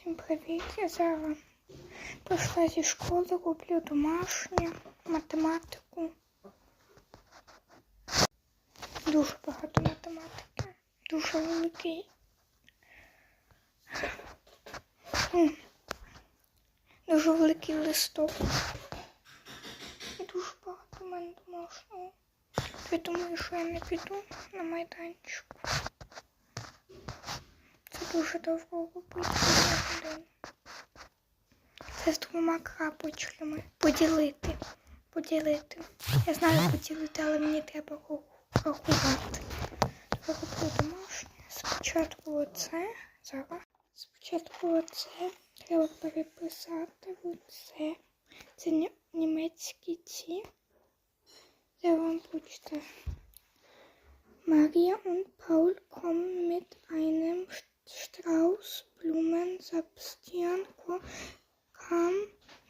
Всім привіт! Я зараз прийшла зі школи, роблю домашнє, математику. Дуже багато математики. Дуже великий. Дуже великий листок. І дуже багато в мене домашнього. Я думаю, що я не піду на майданчик. Дуже довго робити. Це з двома крапочками. Поділити. Поділити. Я знаю поділити, але мені треба рахувати. Роблю домашнє. Спочатку оце. Зараз. Спочатку оце. Треба переписати оце. Це німецькі ці. Це вам почта. Maria und Paul kommen mit einem Strauß Blumen. Sebastian kam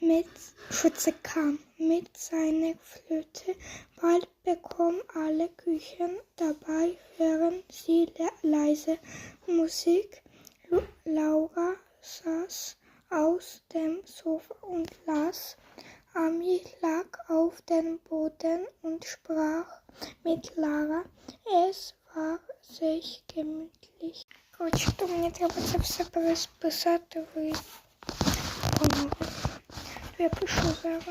mit, Schütze kam mit seiner Flöte. Bald bekommen alle Küchen. Dabei hören sie le- leise Musik. Lu- Laura saß aus dem Sofa und las. Ami lag auf dem Boden und sprach mit Lara. Es war sehr gemütlich. Коротше, то мені треба це все переписати в. То я пишу зараз.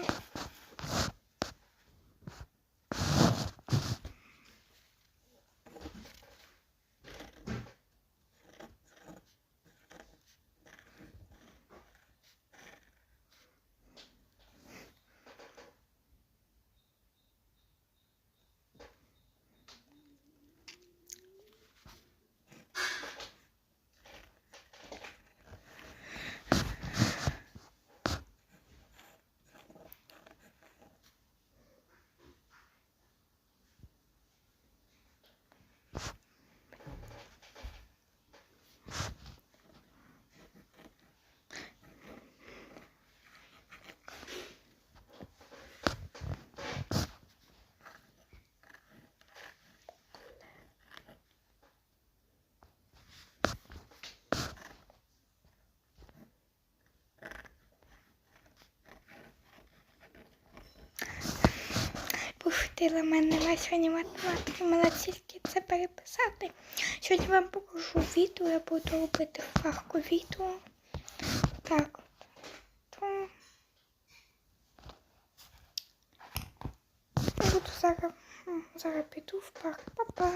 Пошутила мене на сьогодні математики, мала тільки це переписати. Сьогодні вам покажу відео, я буду робити фарку відео. Так от. Я буду зараз, зараз піду в парк. Па-па.